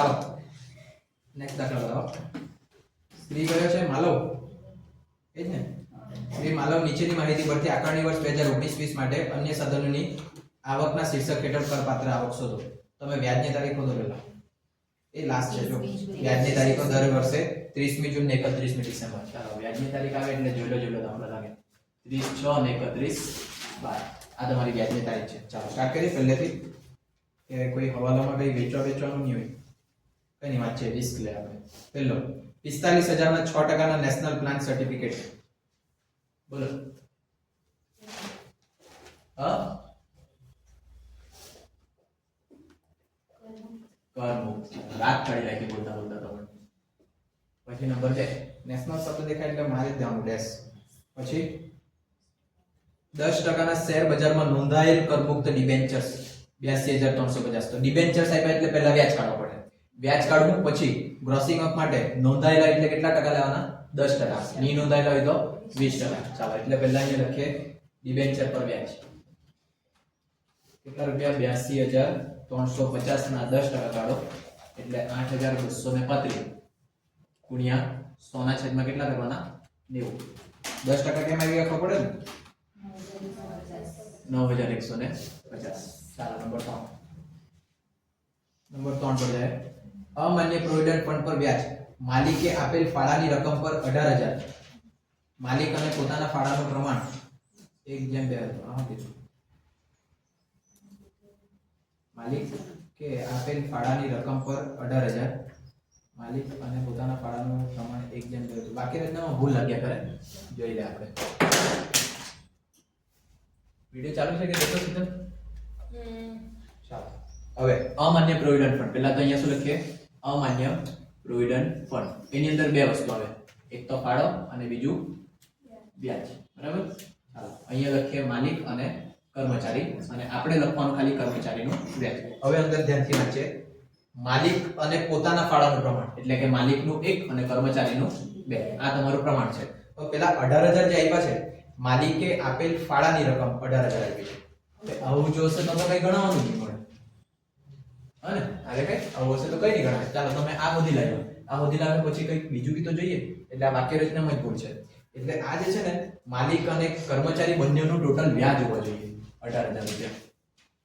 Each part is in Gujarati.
ચાલો નેક્સ્ટ દાખલો બતાવો. શ્રી કયો છે માલવ. એ જ ને? શ્રી માલવ નીચેની માહિતી પરથી આકારણી વર્ષ બે હજાર ઓગણીસ વીસ માટે અન્ય સાધનોની આવકના શીર્ષક હેઠળ કરપાત્ર આવક શોધો. તમે વ્યાજની તારીખો દો પહેલા એ લાસ્ટ છે જો. વ્યાજની તારીખો દર વર્ષે ત્રીસમી જૂન ને એકત્રીસમી ડિસેમ્બર. ચાલો, વ્યાજની તારીખ આવે એટલે જોઈ લો જોઈ લો, તમને લાગે. ત્રીસ છ ને એકત્રીસ બાર. આ તમારી વ્યાજની તારીખ છે. ચાલો સ્ટાર્ટ કરીએ. પહેલેથી. કે કોઈ હવાલામાં કઈ વેચવા વેચવાનું નહીં હોય. કઈ વાત છે? રિસ્ક લે આપણે. પહેલો, પિસ્તાલીસ હજારના છ ટકાના નેશનલ પ્લાન સર્ટિફિકેટ બોલો. હા? કાઢી રાખી બોલતા બોલતા તમે પછી નંબર બે નેશનલ શબ્દ દેખાય એટલે મારે દેવાનું પછી? દસ ટકાના શેર બજારમાં નોંધાયેલ કરમુક્ત ડિબેન્ચર્સ બ્યાસી હજાર ત્રણસો પચાસ. તો ડિબેન્ચર્સ આપ્યા એટલે પહેલા વ્યાજ કાઢવા પડે. વ્યાજ કાઢવું પછી ગ્રોસિંગ અપ માટે નોંધાયેલા એટલે કેટલા ટકા લેવાના? દસ ટકા. નહીં નોંધાયેલા હોય તો વીસ ટકા. ચાલો એટલે પહેલા અહીંયા લખીએ. ડિબેન્ચર પર વ્યાજ. કેટલા રૂપિયા? બ્યાસી હજાર ત્રણસો પચાસ ના દસ ટકા કાઢો. એટલે આઠ હજાર બસો ને પાંત્રીસ. ગુણ્યા સોના છેદમાં કેટલા કરવાના? નેવું. દસ ટકા કેમ આવી ગયા ખબર પડે ને? નવ હજાર એકસો ને પચાસ. ચાલો નંબર ત્રણ. નંબર ત્રણ પર જાય. અમાન્ય પ્રોવિડન્ટ ફંડ પર વ્યાજ. માલિકે આપેલ ફાળાની રકમ પર અઢાર હજાર. માલિક અને પોતાના ફાળાનું પ્રમાણ. એક જેમ બે માલિક કે આપેલ ફાળાની રકમ પર અઢાર હજાર. માલિક અને પોતાના ફાળાનું પ્રમાણ એક જેમ બે બાકી રચનામાં ભૂલ લાગ્યા કરે. જોઈ લે આપણે. વીડિયો ચાલુ છે કે દેખો સીધો? ચાલો. હવે અમાન્ય પ્રોવિડન્ટ ફંડ. પહેલા તો અહીંયા શું લખીએ? અમાન્ય પ્રોવિડન્ટ ફંડ. એની અંદર બે વસ્તુ આવે. એક તો ફાળો અને બીજું વ્યાજ. બરાબર? ચાલો, અહીંયા લખીએ માલિક અને કર્મચારી. અને આપણે લખવાનું ખાલી કર્મચારીનું વ્યાજ. હવે અંદર ધ્યાનથી વાંચીએ. માલિક અને પોતાના ફાળાનું પ્રમાણ. એટલે કે માલિકનું એક અને કર્મચારીનું બે. આ તમારું પ્રમાણ છે. તો પેલા અઢાર હજાર જે આપ્યા છે, માલિકે આપેલ ફાળાની રકમ અઢાર હજાર આપી છે. આવું જોશે તો કઈ ગણવાનું નહીં હને અરે કઈ? આવું હશે તો કઈ નહીં ગણાય. ચાલો, તમે આ બધી લાવ્યો. આ બધી લાવ્યા પછી કંઈક બીજું બી તો જોઈએ. એટલે આ વાક્ય રચના જ છે. એટલે આ જે છે ને, માલિક અને કર્મચારી બંનેનું ટોટલ વ્યાજ હોવા જોઈએ, અઢાર હજાર રૂપિયા.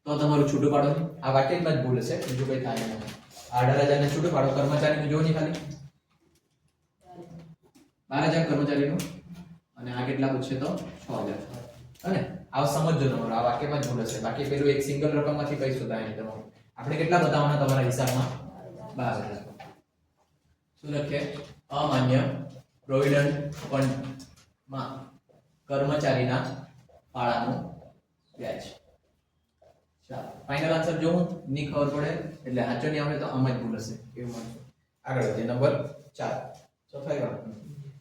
તો તમારું છૂટું પાડો. આ વાક્યમાં જ ભૂલ હશે, બીજું કઈ થાય નહીં. અઢાર હજાર ને છૂટું પાડો. કર્મચારીનું જો નહીં ખાલી. બાર હજાર કર્મચારીનું. અને આ કેટલા પૂછશે તો? છ હજાર. અને આ સમજો તમારો, આ વાક્યમાં જ ભૂલ હશે. બાકી પેલું એક સિંગલ રકમમાંથી કઈ શોધાય તમારું. આપણે કેટલા બતાવવાના તમારા હિસાબમાં? બાર હજાર. શું લખીએ અમાન્ય પ્રોવિડન્ટ ફંડમાં કર્મચારીના ફાળાનું વ્યાજ. ચાલો ફાઇનલ આન્સર જો હું ની ખબર પડે? એટલે સાચો નહીં આવે તો આમ જ ભૂલ હશે. એવું માનજો આગળ વધીએ. નંબર ચાર. ચોથા વાર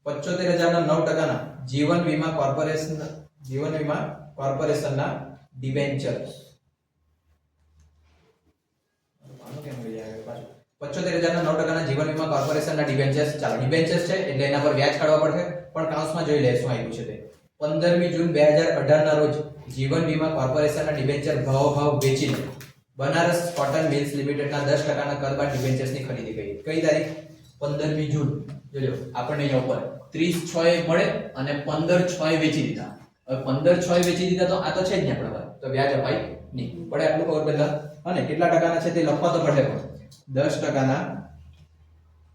પચોતેર હજારના નવ ટકાના જીવન વીમા કોર્પોરેશન જીવન વીમા કોર્પોરેશનના ડિબેન્ચર પચોતેર હજારના નવ ટકાના જીવન વીમા કોર્પોરેશનના ડિવેન્ચર્સ ચાલો ડિવેન્ચર્સ છે એટલે એના પર વ્યાજ કાઢવા પડશે, પણ કાઉન્સમાં જોઈ લે શું આવ્યું છે તે. પંદરમી જૂન બે હજાર અઢારના રોજ જીવન વીમા કોર્પોરેશનના ડિવેન્ચર ભાવ ભાવ વેચીને બનારસ કોટન મિલ્સ લિમિટેડના દસ ટકાના કર બાદ ડિવેન્ચર્સની ખરીદી કરી. કઈ તારીખ? પંદરમી જૂન. જોજો આપણને અહીંયા ઉપર ત્રીસ છ એ મળે અને પંદર છ એ વેચી દીધા. હવે પંદર છ એ વેચી દીધા તો આ તો છે જ નહીં આપણા તો વ્યાજ અપાય નહીં. પડે આટલું ખબર પહેલા. અને કેટલા ટકાના છે તે લખવા તો પડે પણ. દસ ટકાના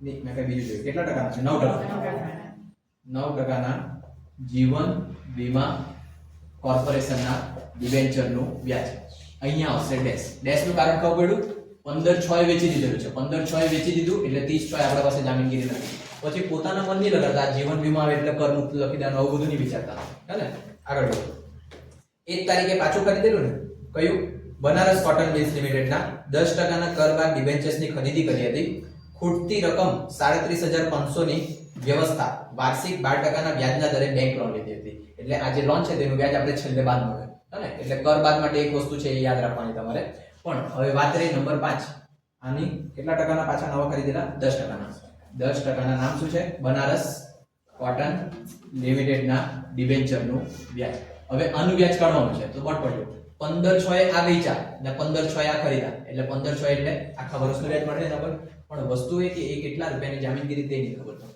નહીં મેં કઈ બીજું જોયું. કેટલા ટકાના છે? નવ ટકા. નવ ટકાના જીવન વીમા કોર્પોરેશનના ડિબેન્ચરનું વ્યાજ. અહીંયા આવશે ડેશ. ડેશનું કારણ કહું પડ્યું? પંદર છ એ વેચી દીધેલું છે. પંદર છ એ વેચી દીધું એટલે ત્રીસ છ આપણા પાસે જામીનગીરી નથી પછી પોતાના મન નહીં લગાડતા જીવન વીમા આવે એટલે કર મુક્ત લખી દેવાનું આવું બધું નહીં વિચારતા. હે ને? આગળ વધો. એ જ તારીખે પાછું કરી દેલું ને? કયું? બનારસ કોટન મિલ્સ લિમિટેડના દસ ટકાના કર બાદ ડિબેન્ચર્સની ખરીદી કરી હતી. ખૂટતી રકમ સાડત્રીસ હજાર પાંચસોની વ્યવસ્થા. વાર્ષિક બાર ટકાના વ્યાજના દરે બેંક લોન લીધી હતી. એટલે આ જે લોન છે તેનું વ્યાજ આપણે છેલ્લે બાદ મળે. ને? એટલે કર બાદ માટે એક વસ્તુ છે એ યાદ રાખવાની તમારે. પણ હવે વાત રહી નંબર પાંચ. આની કેટલા ટકાના પાછા નવા ખરીદેલા? દસ ટકાના. દસ ટકાના નામ શું છે? બનારસ કોટન લિમિટેડના ડિબેન્ચરનું વ્યાજ. હવે આનું વ્યાજ કાઢવાનું છે. તો બટ પડ્યો. પંદર છ એ આ વેચા ને પંદર છ આ ખરીદા એટલે પંદર છ એટલે આખા વર્ષનું વ્યાજ મળે એના પર પણ વસ્તુ એ કે એ કેટલા રૂપિયાની જામીનગીરી તે નહીં ખબર તમને.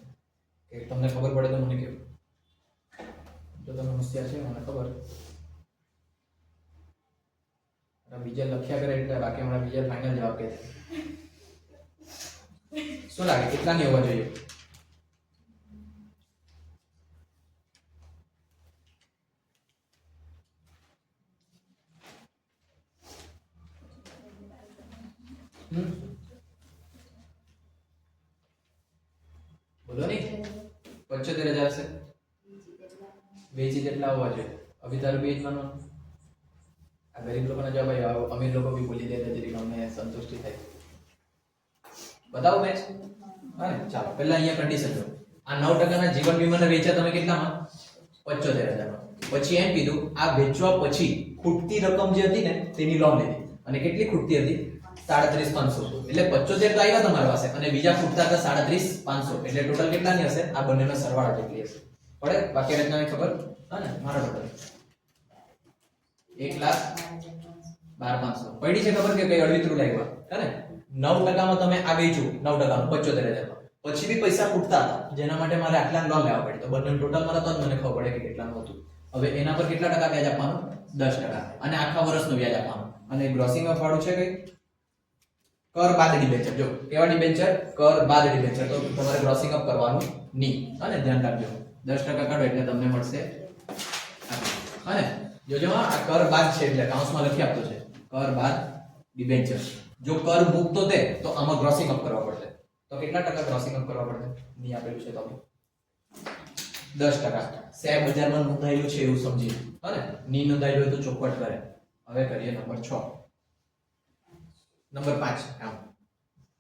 તમને ખબર પડે તો મને કેવું જો તમે હોશિયાર છે, મને ખબર. અને બીજા લખ્યા કરે એટલે બાકી હમણાં બીજા ફાઇનલ જવાબ કે શું લાગે? કેટલાની હોવા જોઈએ? બોલો ને? પંચોતેર હજાર છે. વેચી જેટલા હોવા જોઈએ અભી તારું બેજ માનો આ ગરીબ લોકોના જવાબ આવ્યો. અમીર લોકો બી બોલી દે જેથી અમને સંતુષ્ટિ થાય. બતાવો મેચ હા ચાલો, પહેલા અહીંયા કન્ડિશન જો આ નવ ટકાના જીવન વીમાને વેચ્યા તમે કેટલામાં? પંચોતેર હજારમાં. પછી એમ કીધું, આ વેચવા પછી ખૂટતી રકમ જે હતી ને, તેની લોન લીધી. અને કેટલી ખૂટતી હતી? સાડત્રીસ પાંચસો. એટલે પચોતેર તો આવ્યા તમારી પાસે, અને બીજા ફૂટતા હતા સાડત્રીસ પાંચસો. એટલે ટોટલ કેટલાની હશે? આ બંનેનો સરવાળો કેટલી હશે પડે? બાકી રચનાની ખબર? હા ને? મારા ટોટલ. એક લાખ બાર પાંચસો. પડી છે ખબર કે કઈ અડવિતરું લાગ્યા હે ને? નવ ટકામાં તમે આ જુઓ નવ ટકાનું, પચોતેર હજારમાં પછી બી પૈસા ફૂટતા હતા. જેના માટે મારે આટલા લોન લેવા પડી. તો બંને ટોટલ મારા તો જ મને ખબર પડે કે કેટલાનું હતું. હવે એના પર કેટલા ટકા વ્યાજ આપવાનું? દસ ટકા. અને આખા વર્ષનું વ્યાજ આપવાનું. અને ગ્રોસિંગ ફાળું છે કઈ? કર બાદ ડિબેન્ચર જો કેવા ડિબેન્ચર કર બાદ ડિબેન્ચર તો તમારે ક્રોસિંગ અપ કરવાનું નહીં. અને ધ્યાન રાખજો. દસ ટકા કાઢો એટલે તમને મળશે અને જોજો આ કર બાદ છે એટલે કાઉન્સમાં લખી આપતો છે. કર બાદ ડિબેન્ચર જો કર મુક્તો તે, તો આમાં ક્રોસિંગ અપ કરવા પડશે. તો કેટલા ટકા ક્રોસિંગ અપ કરવા પડશે? નહીં આપેલું છે તમે દસ ટકા. શેર બજારમાં નોંધાયેલું છે એવું સમજી અને ની નોંધાયેલું હોય તો ચોખવટ કરે. હવે કરીએ નંબર છ. નંબર પાંચ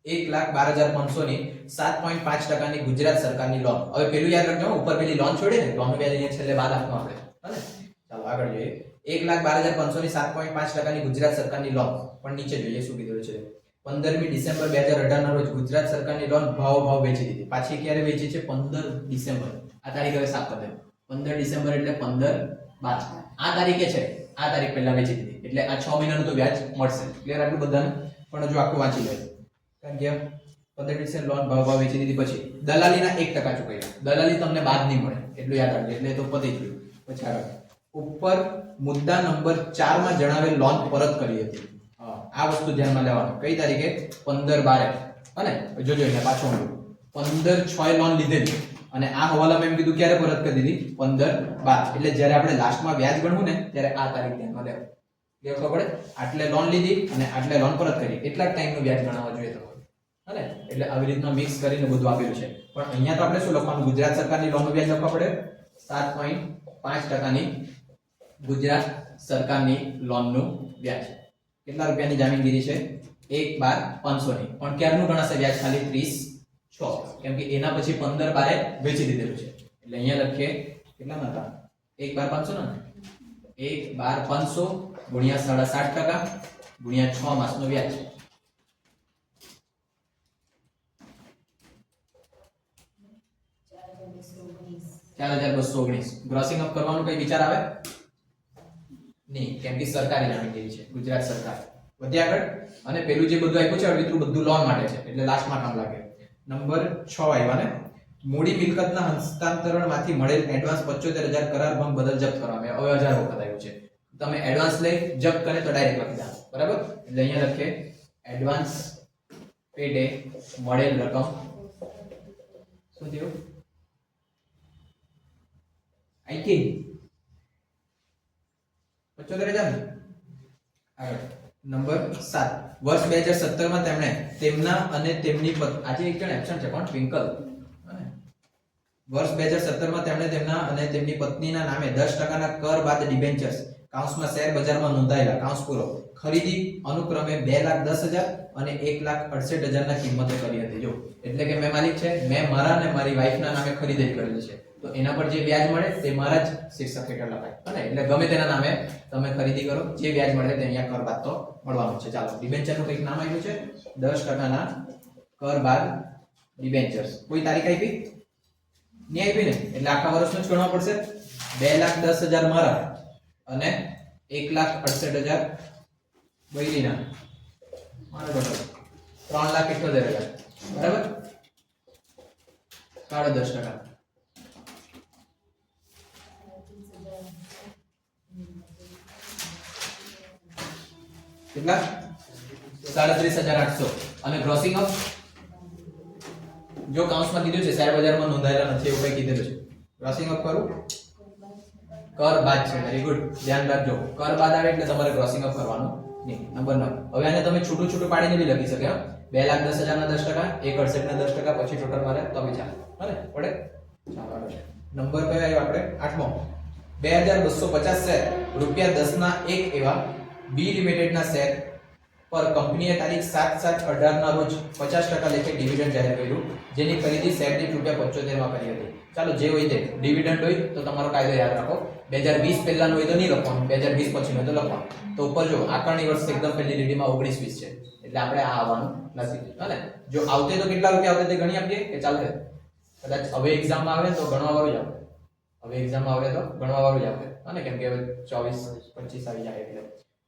એક લાખ બાર હજાર પાંચસો ની સાત પોઈન્ટ પાંચ ટકાની ગુજરાત સરકારની લોન હવે પેલું યાદ રાખજો ઉપર પેલી લોન છોડી ને લોન વ્યાજ અહીંયા છેલ્લે બાદ આપવાનું આપણે. હને ચાલો, આગળ જોઈએ. એક લાખ બાર હજાર પાંચસો ની સાત પોઈન્ટ પાંચ ટકાની ગુજરાત સરકારની લોન પણ નીચે જોઈએ, શું કીધું છે. પંદરમી ડિસેમ્બર બે હજાર અઢાર ના રોજ ગુજરાત સરકારની લોન ભાવ ભાવ વેચી દીધી. પાછી ક્યારે વેચી છે? પંદર ડિસેમ્બર. આ તારીખ હવે સાફ કરી પંદર ડિસેમ્બર એટલે પંદર બાદ. આ તારીખે છે. આ તારીખ પહેલા વેચી દીધી. એટલે આ છ મહિનાનું તો વ્યાજ મળશે. ક્લિયર આટલું બધાને? પણ હજુ આખું વાંચી લે. કારણ કે પંદર ડિસેમ્બર લોન ભાવ ભાવ વેચી દીધી પછી દલાલીના એક ટકા ચૂકવ્યા. દલાલી તમને બાદ નહીં મળે એટલું યાદ રાખજો એટલે તો પતી ગયું. પછી આગળ. ઉપર મુદ્દા નંબર ચારમાં જણાવેલ લોન પરત કરી હતી. આ વસ્તુ ધ્યાનમાં લેવાનું. કઈ તારીખે? પંદર બારે. અને જોજો એટલે પાછો પંદર છ લોન લીધેલી. અને આ હવાલામાં એમ કીધું ક્યારે પરત કરી દીધી? પંદર બાર. એટલે જ્યારે આપણે લાસ્ટમાં વ્યાજ ગણવું ને ત્યારે આ તારીખ ધ્યાનમાં લેવું ક્લિયર ખબર પડે આટલે લોન લીધી અને આટલે લોન પરત કરી. એટલા જ ટાઈમનું વ્યાજ ગણાવવા જોઈએ તમારે. હને એટલે આવી રીતના મિક્સ કરીને બધું આપેલું છે. પણ અહીંયા તો આપણે શું લખવાનું? ગુજરાત સરકારની લોનનું વ્યાજ લખવા પડે? સાત પોઈન્ટ પાંચ ટકાની ગુજરાત સરકારની લોનનું વ્યાજ. કેટલા રૂપિયાની જામીનગીરી છે? એક બાર પાંચસોની. પણ ક્યારનું ગણાશે વ્યાજ? ખાલી ત્રીસ છ. કેમ કે એના પછી પંદર બારે વેચી દીધેલું છે. એટલે અહીંયા લખીએ. કેટલા હતા? એક બાર પાંચસો ને એક, બાર, પાંચસો, ગુણ્યા સાડા સાત ટકા, ગુણ્યા છ માસનો વ્યાજ. ચાર હજાર બસો ઓગણીસ. ગ્રોસિંગ અપ કરવાનો કઈ વિચાર આવે? નહીં, કેમ કે સરકારી જામીનગીરી છે, ગુજરાત સરકાર. વધ્યા આગળ. અને પેલું જે બધું આપ્યું છે અડવિતરું બધું લોન માટે છે, એટલે લાસ્ટમાં કામ લાગે. નંબર છ આવ્યા ને? મૂડી મિલકતના હસ્તાંતરણમાંથી મળેલ એડવાન્સ પચોતેર હજાર કરાર ભંગ બદલ જપ્ત કરવામાં મેં હવે હજાર વખત આવ્યું છે. તમે એડવાન્સ લઈ, જપ્ત કરે તો ડાયરેક્ટ લખી દો. બરાબર? એટલે અહીંયા લખીએ એડવાન્સ પેડે મળેલ રકમ. શું થયું? આઈ કે પચોતેર હજાર આગળ. નંબર સાત. વર્ષ બે હજાર સત્તરમાં તેમણે તેમના અને તેમની આજે એક જણ એબસન્ટ છે, કોણ? ટ્વિંકલ વર્ષ બે હજાર સત્તરમાં તેમણે તેમના અને તેમની પત્નીના નામે દસ ટકાના કર બાદ ડિબેન્ચર્સ કાઉન્સમાં શેર બજારમાં નોંધાયેલા. કાઉન્સ પૂરો. ખરીદી અનુક્રમે બે લાખ દસ હજાર અને એક લાખ અડસઠ હજારના કિંમતે કરી હતી. જો, એટલે કે મેં માલિક છે, મેં મારા અને મારી વાઈફના નામે ખરીદી કરેલી છે. તો એના પર જે વ્યાજ મળે તે મારા જ શીર્ષક હેઠળ લખાય. અને એટલે ગમે તેના નામે તમે ખરીદી કરો, જે વ્યાજ મળે તે અહીંયા કર બાદ તો મળવાનું છે. ચાલો ડિબેન્ચરનું કંઈક નામ આવ્યું છે. દસ ટકાના કર બાદ ડિબેન્ચર્સ કોઈ તારીખ આપી? નહીં આપી ને એટલે આખા વર્ષનો ગણવા પડશે. બે લાખ દસ હજાર મારા અને એક લાખ અડસઠ હજાર બૈરીના મારો ટોટલ ત્રણ લાખ ઇઠ્યોતેર હજાર. બરાબર? કાઢો દસ ટકા. કેટલા? સાડત્રીસ હજાર આઠસો. અને ક્રોસિંગ ઓફ જો કાઉન્સમાં કીધું છે, શેર બજારમાં નોંધાયેલા નથી એવું કઈ કીધેલું છે? ક્રોસિંગ અપ કરું? કર બાદ છે વેરી ગુડ ધ્યાન રાખજો. કર બાદ આવે એટલે તમારે ક્રોસિંગ અપ કરવાનું નહીં. નંબર નવ હવે આને તમે છૂટું છૂટું પાડીને બી લખી શકે બે લાખ દસ હજારના દસ ટકા, એક અડસઠના દસ ટકા, પછી ટોટલ મારે તો બી ચાલે. બરાબર પડે? ચાલો નંબર કયો આવ્યો આપણે? આઠમો. બે હજાર બસો પચાસ શેર, રૂપિયા દસના એક એવા બી લિમિટેડના શેર પર કંપનીએ તારીખ સાત સાત અઢારના રોજ પચાસ ટકા લેખે ડિવિડન્ડ જાહેર કર્યું, જેની ખરીદી શેર રૂપિયા પંચોતેરમાં કરી હતી. ચાલો, જે હોય તે ડિવિડન્ડ હોય તો તમારો કાયદો યાદ રાખો. બે હજાર વીસ પહેલાનું હોય તો નહીં લખવાનું, બે હજાર વીસ પછી હોય તો લખવાનું. તો ઉપર જો આકારણી વર્ષ એકદમ પહેલી લીટીમાં ઓગણીસ વીસ છે. એટલે આપણે આ આવવાનું નથી. હને જો આવતે તો કેટલા રૂપિયા આવતે તે ગણી આપીએ કે ચાલશે કદાચ હવે એક્ઝામમાં આવે તો ગણવા વાળું જ આવે હવે એક્ઝામમાં આવે તો ગણવા વાળું જ આવે હને કેમ કે હવે ચોવીસ પચીસ આવી જાય એટલે.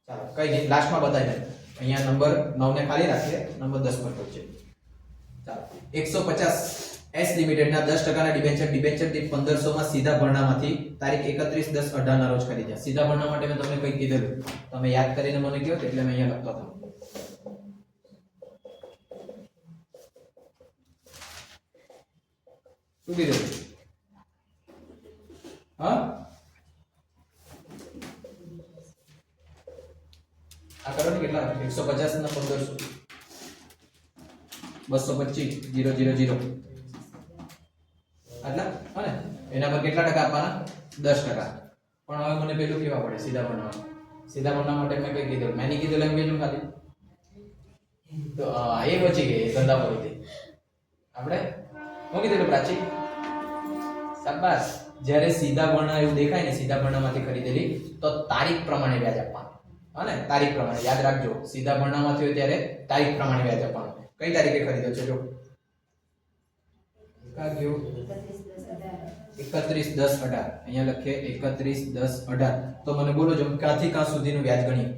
ચાલો, કઈ નહીં લાસ્ટમાં બતાવી દે અહીંયા નંબર નવ ને ખાલી રાખીએ. નંબર દસ પર પહોંચે ચાલો. એકસો પચાસ એસ લિમિટેડના દસ ટકાના ડિબેન્ચર ડિબેન્ચર દીઠ 1500 માં સીધા ભરણામાંથી તારીખ એકત્રીસ દસ અઢાર ના રોજ ખરીદ્યા. સીધા ભરણા માટે મેં તમને કંઈક કીધેલું. તમે યાદ કરીને મને કહો એટલે મેં અહીંયા લખતો હતો. શું કીધું? હા? આ કરો ને કેટલા? એકસો પચાસ ના પંદરસો. બસો પચીસ જીરો જીરો જીરો. આટલા? હા ને? એના પર કેટલા ટકા આપવાના? દસ ટકા. પણ હવે મને પેલું કેવા પડે? સીધા બનાવવા. સીધા બનાવવા માટે મેં કઈ કીધું. મેં નહીં કીધું કીધું ખાલી. તો એ બચી ગઈ ધંધા પર આપણે? હું કીધું પ્રાચી. શાબાશ. જ્યારે સીધા વર્ણ એવું દેખાય ને, સીધા વર્ણમાંથી ખરીદેલી, તો તારીખ પ્રમાણે વ્યાજ આપવાનું. હા તારીખ પ્રમાણે, યાદ રાખજો, સીધા વર્ણમાંથી હોય ત્યારે તારીખ પ્રમાણે વ્યાજ આપવાનું. કઈ તારીખે ખરીદ્યો છે, જો? એકત્રીસ દસ અઢાર. અહીંયા લખીએ, એકત્રીસ દસ અઢાર. તો મને બોલો જો, ક્યાંથી ક્યાં સુધીનું વ્યાજ ગણીએ?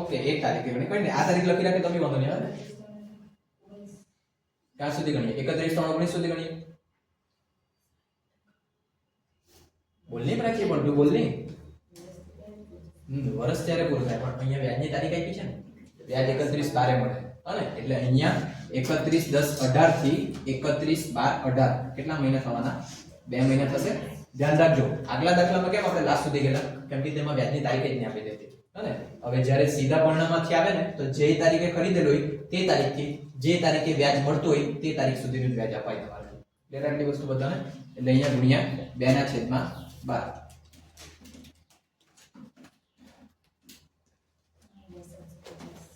ઓકે, એક તારીખે ગણી કઈ આ તારીખ લખી રાખે તો બી વાંધો નહીં આવે ક્યાં સુધી ગણીએ? એકત્રીસ ત્રણ ઓગણીસ સુધી ગણીએ. બોલ નહીં પ્રાચી પણ તું બોલ નહીં હમ, વર્ષ ત્યારે થાય પણ અહીંયા વ્યાજની તારીખ આપી છે ને? વ્યાજ એકત્રીસ બારે મળે. અને એટલે અહીંયા એકત્રીસ દસ અઢારથી એકત્રીસ બાર અઢાર કેટલા મહિના થવાના? બે મહિના થશે? ધ્યાન રાખજો. આગલા દાખલામાં કેમ આપણે લાસ્ટ સુધી ગયેલા? કેમ કે તેમાં વ્યાજની તારીખ જ નહીં આપી દેતી. અને હવે જ્યારે સીધા પર્ણમાંથી આવે ને તો જે તારીખે ખરીદેલો હોય તે તારીખથી જે તારીખે વ્યાજ મળતું હોય તે તારીખ સુધીનું વ્યાજ અપાય તમારે એટલે આટલી વસ્તુ બધાને એટલે અહીંયા ગુણ્યા બે ના છેદમાં બાર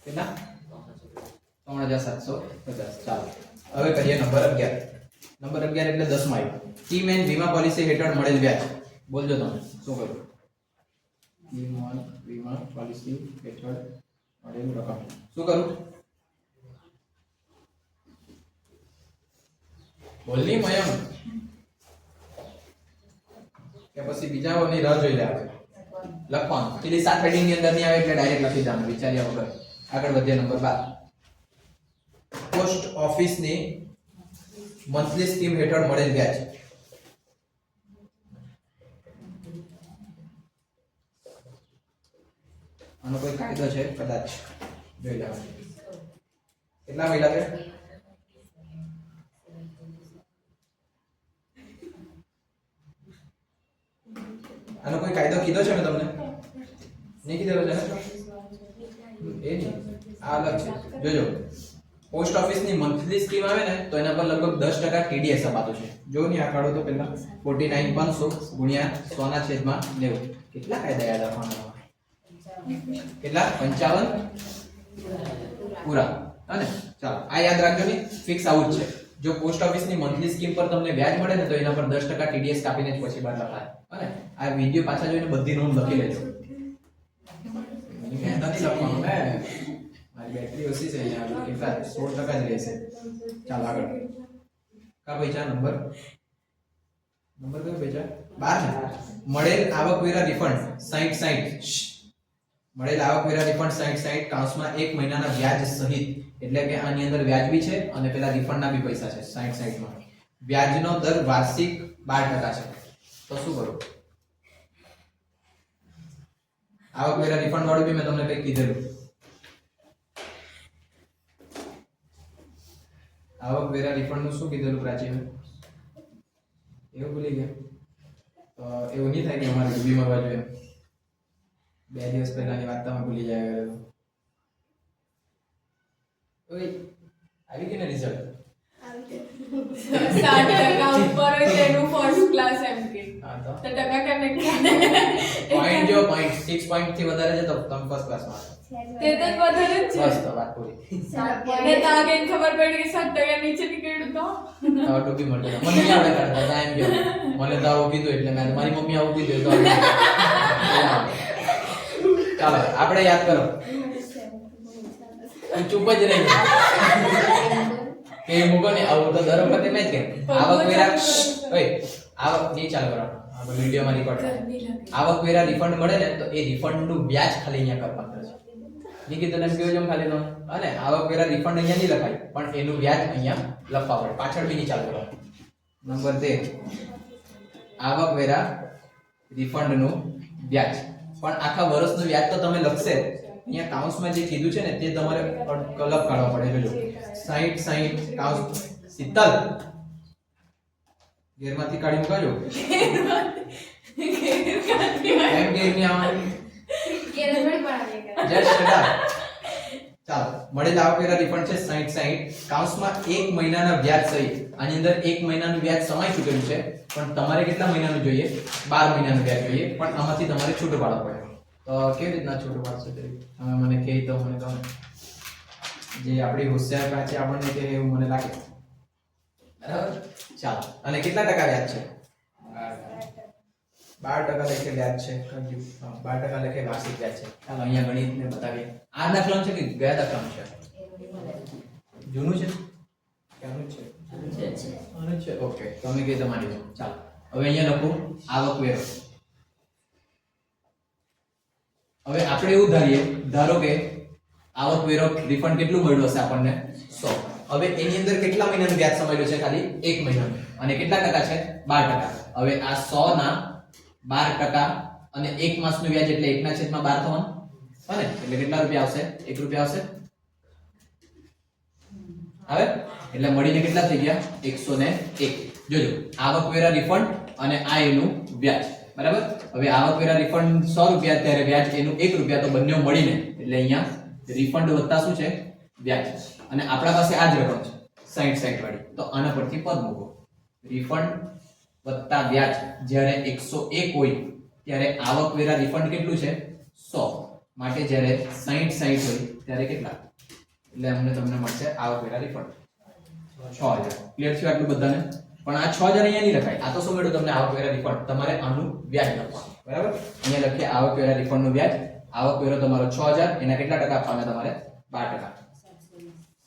કેટલા ત્રણ હજાર સાતસો પચાસ ચાલો હવે કરીએ નંબર અગિયાર નંબર અગિયાર એટલે દસમાં આવ્યું ટીમ એન્ડ વીમા પોલિસી હેઠળ મળેલ વ્યાજ. બોલજો તમે. શું કહ્યું વન વીમા પોલિસી હેઠળ મળેલ રકમ. શું કરું? બોલની મયમ કે પછી બીજાઓની રાહ જોઈ લે આપણે લખવાનું. પેલી સાત હેડિંગની અંદર નહીં આવે એટલે ડાયરેક્ટ લખી જવાનું વિચાર્યા વગર. આગળ વધીએ નંબર બાર. પોસ્ટ ઓફિસની મંથલી સ્કીમ હેઠળ મળેલ વ્યાજ. આનો કોઈ કાયદો છે? કદાચ જોઈ લેવાનું. કેટલા મહિલા છે? આનો કોઈ કાયદો કીધો છે મેં તમને? નહીં કીધેલો છે એ નહીં. આ અલગ છે. જોજો. પોસ્ટ ઓફિસની મંથલી સ્કીમ આવે ને, તો એના પર લગભગ દસ ટકા ટીડીએસ અપાતું છે. જો ની આ તો પહેલા ફોર્ટી નાઇન પાંચસો ગુણ્યા સોના છેદમાં નેવું. કેટલા કાયદા યાદ રાખવાના? કેટલા? પંચાવન? પૂરા. અને ચાલો, આ યાદ રાખજો ફિક્સ જ છે. જો પોસ્ટ ઓફિસની મંથલી સ્કીમ પર તમને વ્યાજ મળે ને તો એના પર દસ ટકા ટીડીએસ કાપીને જ પછી બાદ લખાય. અને આ વીડિયો પાછા જોઈને બધી નોંધ લખી લેજો. મહેનત નથી લખવાનું ને મારી બેટરી ઓછી છે સોળ ટકા જ રહેશે. ચાલો આગળ. કા પૈસા નંબર? નંબર કયો પૈસા બાર મળેલ આવકવેરા રિફંડ 60 60 મળેલ આવકવેરા રિફંડ 60 60 કાઉન્સમાં એક મહિનાના વ્યાજ સહિત, એટલે કે આની અંદર વ્યાજ છે અને પેલા રિફંડના બી પૈસા છે 60 60 વ્યાજનો દર વાર્ષિક 12% છે. તો શું કરો? આવકવેરા રિફંડ વાળું બી મેં તમને કંઈક કીધેલું? આવકવેરા રિફંડનું શું કીધેલું પ્રાચીન? એવું ભૂલી ગયા. એવું નહીં થાય કે અમારે ડૂબી મરવા જોઈએ. બે દિવસ પહેલાની વાત તમે ભૂલી જાય ઓય આવી ગઈ ને રિઝલ્ટ મને તા આવું કીધું એટલે મારી મમ્મી આવું કીધું ચાલો આપણે યાદ કરો. ચૂપ જ રહી. કે મૂકો ને આવું તો દર વખતે મેં જ કે. આવક વેરા ઓય આવક નહીં ચાલુ કરો. આપણે વિડીયોમાં રેકોર્ડ આવક વેરા રિફંડ મળે ને તો એ રિફંડનું વ્યાજ ખાલી અહીંયા કરવાનું છે. નિકિત તને એમ છે એમ ખાલી નો અને આવક વેરા રિફંડ અહીંયા નહીં લખાય પણ એનું વ્યાજ અહીંયા લખવા પડે. પાછળ બી નહીં ચાલુ કરવાનું નંબર તેર આવક વેરા રિફંડનું વ્યાજ. પણ આખા વર્ષનું વ્યાજ તો તમે લખશે. અહીંયા કાઉન્સમાં જે કીધું છે ને તે તમારે કલક કાઢવા પડે જો 60 60 કાઉન્સ. શીતલ ગેરમાંથી કાઢી મુકાજો. એમ ઘેરની આવવાની જય શ્રી રામ. ચાલો, મળેલ આવકવેરા રિફંડ છે 60 60 કાઉન્સમાં એક મહિનાના વ્યાજ સહિત. આની અંદર એક મહિનાનું વ્યાજ સમાઈ ચૂકેલું છે. પણ તમારે કેટલા મહિનાનું જોઈએ? 12 મહિનાનું વ્યાજ જોઈએ. પણ આમાંથી તમારે છૂટો પાડવો પડે. તો કેવી રીતના છૂટો પાડશો તે? તમે મને કહી તો મને તમે. જે આપણી હોશિયાર પાસે આપણને કે મને લાગે. બરાબર? ચાલો. અને કેટલા ટકા વ્યાજ છે? બાર ટકા લેખે વ્યાજ છે. બાર ટકા લેખે વાર્ષિક વ્યાજ છે. ચાલો, અહીંયા ગણિતને બતાવીએ. આ દાખલાનું છે કે ગયા દાખલાનું છે? જૂનું છે? ક્યાંનું છે? ઓકે તમે કે તમારી. ચાલો, હવે અહીંયા લખું, આવક વેરો. હવે આપણે એવું ધારીએ, ધારો કે આવક વેરો રિફંડ કેટલું મળ્યું હશે આપણને? સો. હવે એની અંદર કેટલા મહિનાનું વ્યાજ સમાયેલું છે ખાલી? એક મહિનાનું અને કેટલા ટકા છે? બાર ટકા. હવે આ સો ના 12 ટકા અને એક માસનું વ્યાજ એટલે એકના છેદમાં બાર થવાનું. હા ને એટલે કેટલા રૂપિયા આવશે? એક રૂપિયા આવશે? હવે એટલે મળીને કેટલા થઈ ગયા? 101 જોજો આવકવેરા રિફંડ અને આ એનું વ્યાજ. બરાબર? હવે આવકવેરા રિફંડ સો રૂપિયા, ત્યારે વ્યાજ એનું એક રૂપિયા, તો બંને મળીને. એટલે અહીંયા રિફંડ વધતા શું છે? વ્યાજ. અને આપણા પાસે આ જ રકમ છે 60 60 વાળી તો આના પરથી પદ મૂકો. રિફંડ વત્તા વ્યાજ. જ્યારે 101 હોય, ત્યારે આવકવેરા રિફંડ કેટલું છે? 100 માટે જ્યારે 60 60 હોય, ત્યારે કેટલા? એટલે અમને તમને મળશે આવકવેરા રિફંડ છ હજાર. ક્લિયર થયું આટલું બધાને? પણ આ છ હજાર અહીંયા નહીં લખાય આ તો શું મળ્યું તમને? આવકવેરા રિફંડ તમારે આનું વ્યાજ લખવાનું. બરાબર? અહીંયા લખીએ આવકવેરા રિફંડનું વ્યાજ. આવકવેરો તમારો છ હજાર. એના કેટલા ટકા આપવાના તમારે? બાર ટકા.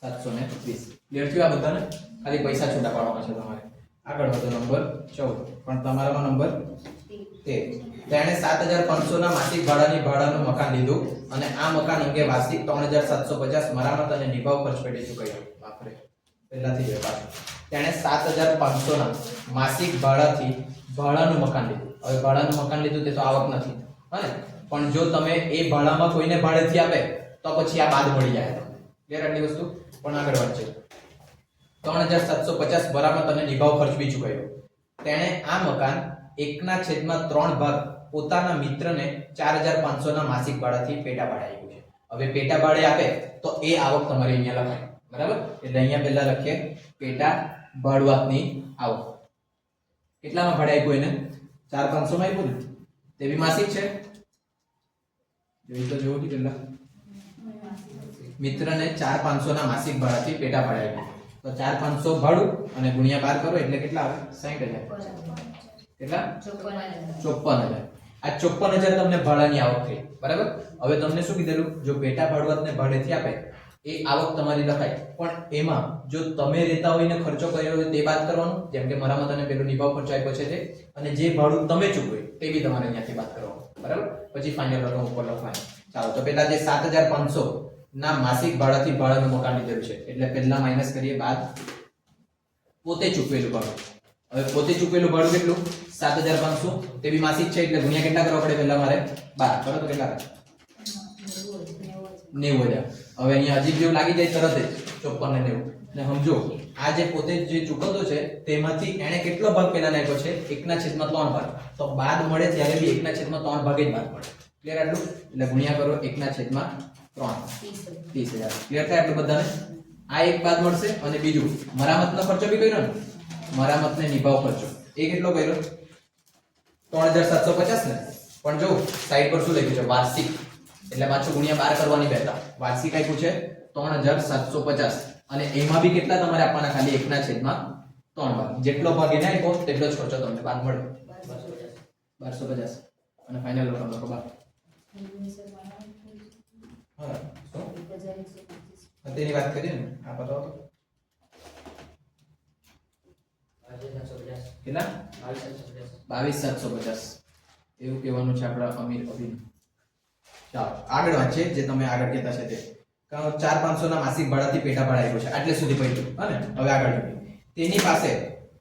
સાતસો ને વીસ ક્લિયર થયું આ બધાને? ખાલી પૈસા છૂટા પાડવાના છે તમારે. આગળ વધો નંબર ચૌદ. પણ તમારામાં નંબર તેર. તેણે સાત હજાર પાંચસો ના માસિક ભાડાની ભાડાનું મકાન લીધું અને આ મકાન અંગે વાર્ષિક ત્રણ હજાર સાતસો પચાસ મરામત અને નિભાવ ખર્ચ પેટે ચૂકવ્યો. બાપરે, પહેલાથી જ તેણે સાત હજાર પાંચસો ના માસિક ભાડાથી ભાડાનું મકાન લીધું. હવે ભાડાનું મકાન લીધું તે તો આવક નથી. હે? પણ જો તમે એ ભાડામાં કોઈને ભાડેથી આપે, તો પછી આ બાદ મળી જાય તમને. ક્લિયર આટલી વસ્તુ? પણ આગળ વાત ત્રણ હજાર સાતસો પચાસ ભરામાં અને નિભાવ ખર્ચ બી ચૂકવ્યો તેણે આ મકાન એકના છેદમાં ત્રણ ભાગ પોતાના મિત્રને ચાર હજાર પાંચસોના માસિક ભાડાથી પેટા ભાડે આપ્યું છે. હવે પેટા ભાડે આપે તો એ આવક તમારે અહીંયા લખાય. બરાબર? એટલે અહીંયા પહેલા લખીએ, પેટા ભાડવાની આવક. કેટલામાં ભાડે આપ્યું એને? ચાર પાંચસો માં આપ્યું ને? તે બી માસિક છે? જોઈ તો જોવો કેટલા મિત્રને ચાર પાંચસો ના માસિક ભાડાથી પેટા ભાડે આપ્યું તો ચાર પાંચસો ભાડું અને ગુણ્યા બાર કરો એટલે કેટલા આવે? સાઠ હજાર. કેટલા? ચોપન હજાર. આ ચોપન હજાર તમને ભાડાની આવક થઈ. બરાબર? હવે તમને શું કીધેલું? જો પેટા ભાડુઆતને ભાડેથી આપે, એ આવક તમારી લખાય. પણ એમાં જો તમે રહેતા હોય ને ખર્ચો કર્યો હોય તે બાદ કરવાનું, જેમ કે મરામત અને પેલો નિભાવ ખર્ચો આપ્યો છે તે, અને જે ભાડું તમે ચૂકવે તે બી તમારે અહીંયાથી બાદ કરવાનું. બરાબર? પછી ફાઇનલ રકમ ઉપર લખવાની. ચાલો, તો પેલા જે સાત હજાર પાંચસો ના, માસિક ભાડાથી ભાડાનું મકાન લીધેલું છે. એટલે પહેલા માઇનસ કરીએ, બાદ પોતે ચૂકવેલું ભાડું. હવે પોતે ચૂકવેલું ભાડું કેટલું? સાત હજાર પાંચસો. તે બી માસિક છે, એટલે ગુણ્યા કેટલા કરવા પડે પહેલા મારે? બાર. બરાબર, કેટલા? નેવું હજાર. હવે અહીંયા અજીબ જેવું લાગી જાય તરત જ. ચોપન ને નેવું. ને સમજો, આ જે પોતે જે ચૂકવતો છે, તેમાંથી એણે કેટલો ભાગ પહેલા નાખ્યો છે? એકના છેદમાં ત્રણ ભાગ. તો બાદ મળે ત્યારે બી એકના છેદમાં ત્રણ ભાગે જ બાદ મળે ક્લિયર આટલું? એટલે ગુણ્યા કરો, એકના છેદમાં ત્રણ. ત્રીસ હજાર. ક્લિયર થાય આટલું બધાને? આ એક બાદ મળશે અને બીજું. મરામતનો ખર્ચો બી કર્યો ને? મરામતને નિભાવ ખર્ચો. એ કેટલો કર્યો? ત્રણ હજાર સાતસો પચાસ ને? પણ જો સાઈડ પર શું લખ્યું છે? વાર્ષિક. એટલે પાછું ગુણ્યા બાર કરવાની બેઠા. વાર્ષિક આપ્યું છે ત્રણ હજાર સાતસો પચાસ. અને એમાં બી કેટલા તમારે આપવાના? ખાલી એકના છેદમાં ત્રણ ભાગ. જેટલો ભાગ એને આપ્યો તેટલો જ ખર્ચો તમને બાદ મળે બારસો પચાસ. અને ફાઇનલ રકમ લખો બાર. હા તેની વાત કરીએ ને. આ બતાવો તો કેટલા? બાવીસ સાતસો પચાસ એવું કહેવાનું છે આપણા અમીર અભિન. ચાલો આગળ વાંચીએ જે તમે આગળ કહેતા છે તે. ચાર પાંચસો ના માસિક ભાડાથી પેટા ભાડા છે આટલે સુધી પડ્યું હા હવે આગળ તેની પાસે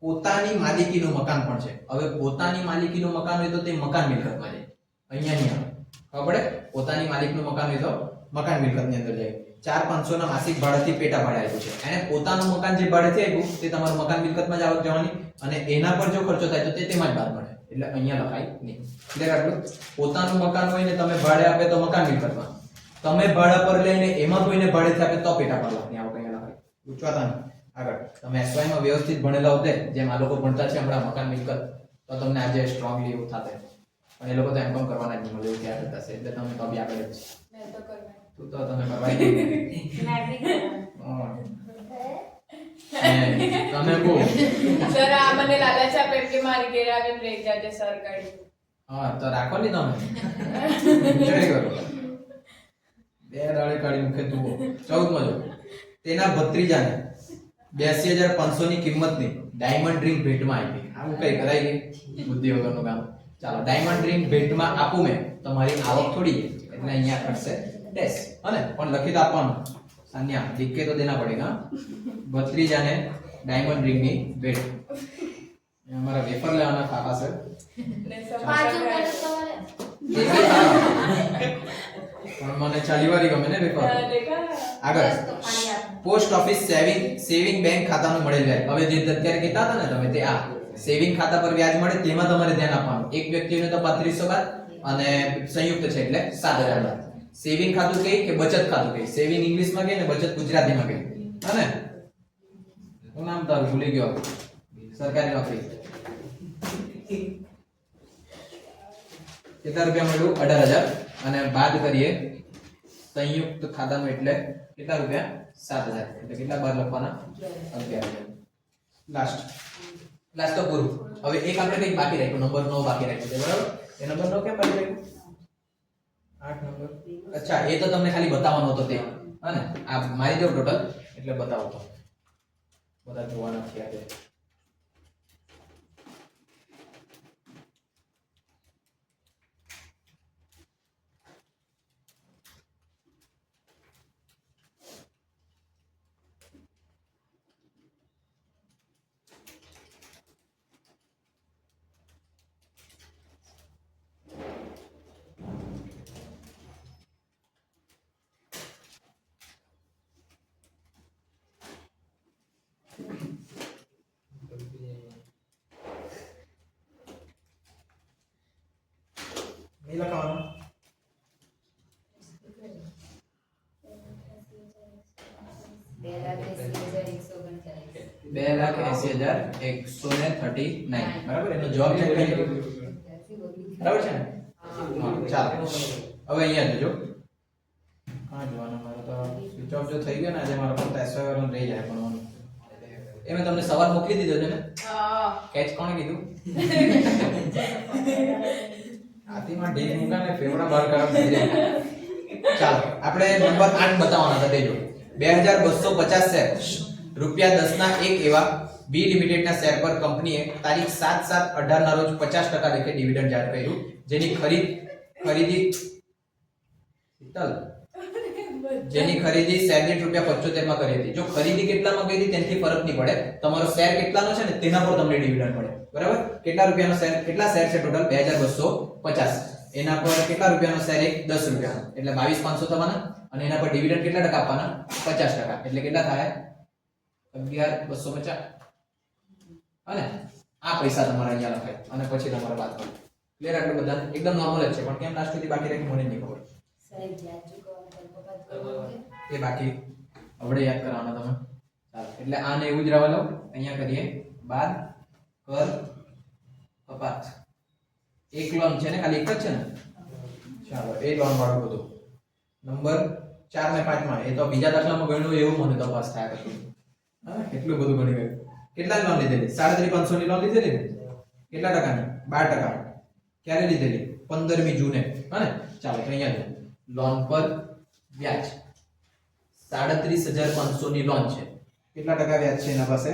પોતાની માલિકીનું મકાન પણ છે. હવે પોતાની માલિકીનું મકાન હોય તો તે મકાન મિલકતમાં જાય. અહીંયા નહીં આવે. ખબર પડે? પોતાની માલિકનું મકાન હોય તો મકાન મિલકતની અંદર જાય. ચાર પાંચસો ના માસિક ભાડાથી પેટા ભાડે આવ્યું છે. એને પોતાનું મકાન જે ભાડેથી આવ્યું તે તમારું મકાન મિલકતમાં જ આવક જવાની અને એના પર જો ખર્ચો થાય તો તે તેમાં જ બાદ મળે. એટલે અહીંયા લખાય નહીં. ક્લિયર આટલું? પોતાનું મકાન હોય ને તમે ભાડે આપે તો મકાન મિલકતમાં. તમે ભાડા પર લઈને એમાં કોઈને ભાડેથી આપે તો પેટા પર લખની આવક અહીંયા લખાય. પૂછવાતા આગળ. તમે એસવાય વ્યવસ્થિત ભણેલા હોતે જેમ આ લોકો ભણતા છે હમણાં મકાન મિલકત, તો તમને આજે સ્ટ્રોંગલી એવું થાતે પણ એ લોકો તો એમ પણ કરવાના જ નહીં. મળે એવું ત્યાં થશે. એટલે તમે તો બી આગળ જ. છે. તો તું તો તમે કરવાય નહીં હા. ને તમે બહુ સર આ મને લાલચ આપે કે મારી ઘેર આવીને રહી જાજે સર કાઢી હા તો રાખો ને તમે વિચારી કરો બે રાળે કાઢી મૂકે તું ચૌદમાં જો તેના ભત્રીજાને બ્યાસી હજાર પાંચસો ની કિંમતની ડાયમંડ રિંગ ભેટમાં આપી આવું કઈ કરાય નહીં બુદ્ધિ વગરનું કામ ચાલો ડાયમંડ રિંગ ભેટમાં આપું મેં તમારી આવક થોડી એટલે અહીંયા કરશે ડેશ અને પણ લખી તો આપવાનું સાન્યા लिख के तो देना पड़ेगा ભત્રીજાને ડાયમંડ રિંગની ભેટ એ અમારા વેફર લેવાના ખાવા છે ને પાંચું સમાચાર મને એ સવારે બી હા. પણ મને ચાલી વારી ગમે ને વેફર હા, દેખા આગળ બસ તો પાણી આપો. Post office saving saving bank ખાતાનું મળેલ વ્યાજ હવે જે અત્યારે કીધા હતા ને તમે તે આ સેવિંગ ખાતા પર વ્યાજ મળે તેમાં તમારે ધ્યાન આપવાનું એક વ્યક્તિને તો પાંત્રીસો બાદ અને સંયુક્ત છે એટલે સાત હજાર બાદ સેવિંગ ખાતું કહી કે બચત ખાતું કહી સેવિંગ ઇંગ્લિશમાં કઈ ને બચત ગુજરાતીમાં કહે હને ને? શું નામ તારું ભૂલી ગયો. સરકારી નોકરી. કેટલા રૂપિયા મળ્યું? અઢાર હજાર. અને બાદ કરીએ સંયુક્ત ખાતાનું એટલે કેટલા રૂપિયા? સાત હજાર. એટલે કેટલા બાર લખવાના? અગિયાર હજાર. લાસ્ટ લાસ્ટ તો પૂરું. હવે એક આપણે કંઈક બાકી રાખ્યું. નંબર નવ બાકી રાખ્યો છે. બરાબર? એ નંબર નવ કેમ બાકી રાખ્યું? આઠ નંબર. અચ્છા, એ તો તમને ખાલી બતાવવાનો હતો તે. હા ને? આ મારી દો ટોટલ, એટલે બતાવો તો. બધા જોવાના છે નહીં લખાવાનું બે લાખ એંસી હજાર એકસો ઓગણચાલીસ. બે લાખ એસી હજાર એકસો ને થર્ટી નાઇન બરાબર? એનો જવાબ ચેક કરી. બરાબર છે ને? ચાલો. હવે અહીંયા જોજો. હા જોવાનું મારો તો સ્વિચ ઓફ જો થઈ ગયો ને આજે મારો પણ એસવાય વાળો રહી જાય ભણવાનું. એ મેં તમને સવાલ મોકલી દીધો છે ને? કેચ કોણે કીધું? હાથીમાં ઢીલ મૂકા ને ફેવડા બહાર કાઢવા ચાલો આપણે નંબર 8 બતાવવાના હતા તે જો. બે રૂપિયા દસ ના એક એવા બી લિમિટેડના શેર પર કંપનીએ તારીખ સાત સાત અઢાર ના રોજ પચાસ ટકા લેખે ડિવિડન્ડ જાહેર કર્યું. જેની ખરીદ, ખરીદી જેની ખરીદી શેર દીઠ રૂપિયા પચોતેરમાં કરી હતી. જો ખરીદી કેટલામાં કરી તેનાથી ફરક નહીં પડે. તમારો શેર કેટલાનો છે ને, તેના પર તમને ડિવિડન્ડ મળે. બરાબર? કેટલા રૂપિયાનો શેર કેટલા શેર છે ટોટલ બે હજાર બસો પચાસ. એના પર કેટલા રૂપિયાનો શેર એક, દસ રૂપિયાનો એટલે બાવીસ પાંચસો થવાના. અને એના પર ડિવિડન્ડ કેટલા ટકા આપવાના? પચાસ ટકા. એટલે કેટલા થાય? અગિયાર બસો પચાસ. અને આ પૈસા તમારા અહીંયા લખાય. અને પછી તમારે વાત કરો ક્લિયર આટલું બધા એકદમ નોર્મલ જ છે પણ કેમ લાસ્ટ સુધી બાકી રાખી મને નહીં ખબર. એ બાકી હવે યાદ કરવાના તમે. ચાલો એટલે આને એવું જ રહેવા લો અહીંયા કરીએ. બાદ કર કપાત. એક લોન છે ને ખાલી એક જ છે ને? ચાલો એ લોન વાળું બધું. નંબર ચાર ને પાંચમાં. એ તો બીજા દાખલામાં ગણ્યું એવું મને તપાસ થયા કરતું. હા, એટલું બધું ગણી ગયું. કેટલા લોન લીધેલી? સાડત્રીસ પાંચસો ની લોન લીધેલી? ને કેટલા ટકાની? બાર ટકા. ક્યારે લીધેલી? પંદરમી જૂને. હા ચાલો અહીંયા જો લોન પર વ્યાજ. સાડત્રીસ હજાર પાંચસો ની લોન છે. કેટલા ટકા વ્યાજ છે એના પાસે?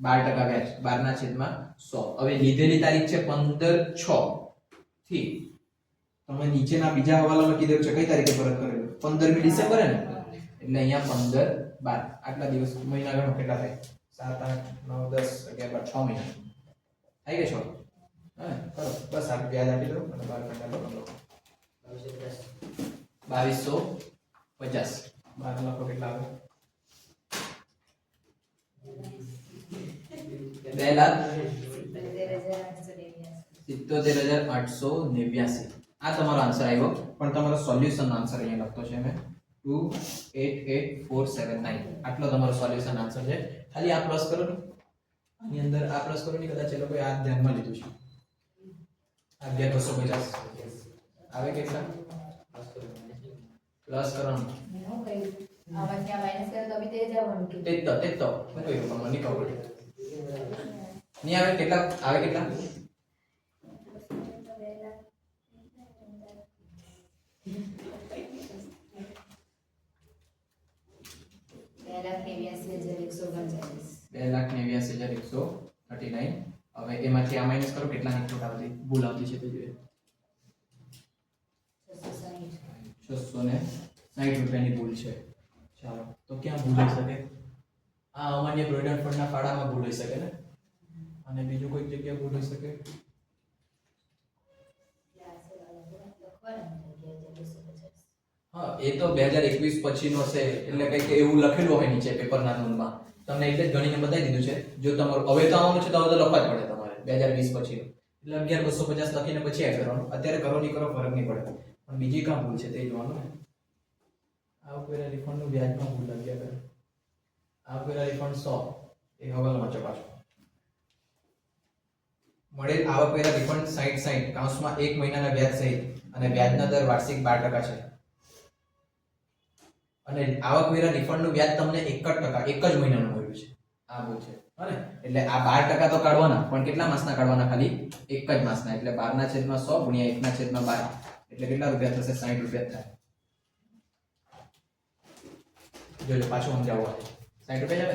બાર ટકા વ્યાજ. બાર ના છેદમાં સો. હવે લીધેલી તારીખ છે પંદર છ. થી તમે નીચેના બીજા હવાલામાં કીધું છે. કઈ તારીખે પરત કરેલું? પંદરમી ડિસેમ્બર ને? એટલે અહીંયા પંદર બાર આટલા દિવસ મહિના ગણો કેટલા થાય? સાત, આઠ, નવ, દસ, અગિયાર, બાર, છ મહિના. થઈ ગયા છો? હા, કરો. બસ આ વ્યાજ આપી દો અને બાર ટકા લો બાવીસો પચાસ. બાર લખો કેટલા આવે? બે લાખ સિત્તોતેર હજાર આઠસો નેવ્યાસી. આ તમારો આન્સર આવ્યો, પણ તમારો સોલ્યુશનનો આન્સર અહીંયા લખતો છે મેં two eight eight four seven nine આટલો તમારો સોલ્યુશન આન્સર છે. ખાલી આ પ્લસ કરો ને. આની અંદર આ પ્લસ કરો ને, કદાચ એ લોકોએ આ ધ્યાનમાં લીધું છે. અગિયાર બસો પચાસ. આવે કેટલા? પ્લસ કરવાનું આમાંથી આ માઇનસ કરે તો બી તે જવાનું તે તો તે તો શું કહ્યું મને ખબર નહીં આવે? કેટલા? આવે કેટલા બે લાખ નેવ્યાસી હજાર એકસો ઓગણચાલીસ બે લાખ નેવ્યાસી હજાર એકસો થર્ટી નાઇન. હવે એમાંથી આ માઇનસ કરો કેટલાની ખોટ આવતી ભૂલ આવતી છે તે જોઈએ છસો સાહીઠ ને સાઠ રૂપિયાની ભૂલ છે. ચાલો, તો ક્યાં ભૂલ હોઈ શકે? આ અમાન્ય પ્રોવિડન્ટ ફંડના ફાળામાં ભૂલ હોઈ શકે ને? અને બીજું કોઈક જગ્યાએ ભૂલ હોઈ શકે? હા, એ તો બે હજાર એકવીસ પછીનો છે, એટલે કંઈક એવું લખેલું હોય નીચે પેપરના નોંધમાં. તમને એટલે જ ગણીને બતાવી દીધું છે. જો તમારું હવે તો આવવાનું છે તો હવે તો લખવા જ પડે તમારે. બે હજાર વીસ પછી. એટલે અગિયાર, બસો પચાસ લખીને પછી એડ કરવાનું. અત્યારે કરો નહીં કરો, ફરક નહીં પડે. પણ બીજી કામ ભૂલ છે, તે જોવાનું આવક વેરા રિફંડનું વ્યાજમાં ભૂલ લાગ્યા કરે. આવક વેરા રિફંડ સો. એ હવાલમાં ચકાસો મળેલ આવક વેરા રિફંડ સાઈઠ સાઈઠ. કાઉન્સમાં એક મહિનાના વ્યાજ સહિત. અને વ્યાજના દર વાર્ષિક બાર ટકા છે. અને આવકવેરા રિફંડનું વ્યાજ તમને એક જ ટકા, એક જ મહિનાનું આ છે. હને એટલે આ બાર ટકા તો કાઢવાના પણ કેટલા માસના કાઢવાના ખાલી? એક જ માસના. એટલે બાર ના છેદમાં સો ગુણ્યા એક ના છેદમાં બાર. એટલે કેટલા રૂપિયા થશે? સાઠ રૂપિયા થાય. જોજો પાછું સમજાવો સાઠ રૂપિયા જ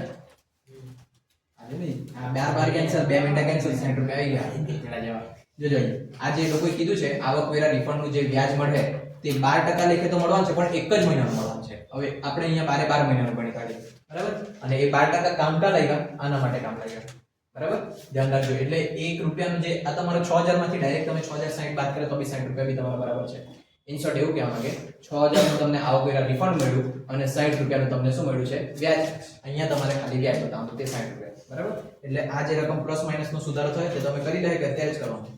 આવે ને આ બાર બાર કેન્સલ બે મિનિટ કેન્સલ સાઠ રૂપિયા આવી ગયા. પેલા જેવા. જોજો આ જે લોકોએ કીધું છે આવકવેરા રિફંડનું જે વ્યાજ મળે તે બાર ટકા લેખે તો મળવાનું છે પણ એક જ મહિનાનું મળવાનું છે. હવે આપણે અહીંયા બારે બાર મહિનાનું ગણી કાઢીએ. બરાબર? અને એ બાર ટકા કામ કા લાગ્યા? આના માટે કામ લાગ્યા. બરાબર? ધ્યાન રાખજો. એટલે એક રૂપિયાનું જે, આ તમારો છ હજારમાંથી ડાયરેક્ટ તમે છ હજાર સાઠ બાદ કરે તો બી સાઠ રૂપિયા બી તમારા બરાબર છે. ઇન શોર્ટ એવું કહેવા માંગે. છ હજારનું તમને આવકવેરા રિફંડ મળ્યું અને સાઠ રૂપિયાનું તમને શું મળ્યું છે? વ્યાજ. અહીંયા તમારે ખાલી વ્યાજ બતાવવાનું તે સાઠ રૂપિયા. બરાબર? એટલે આ જે રકમ પ્લસ માઇનસ નો સુધારો થયો તે તમે કરી લે કે અત્યારે જ કરવાનું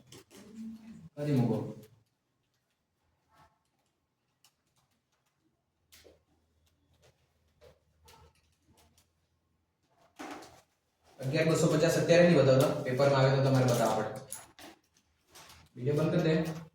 કરી મૂકો. અગિયાર બસો પચાસ અત્યારે નહીં બતાવતા પેપરમાં આવે તો તમારે બતાવવા પડે. વીડિયો બંધ કરી દે.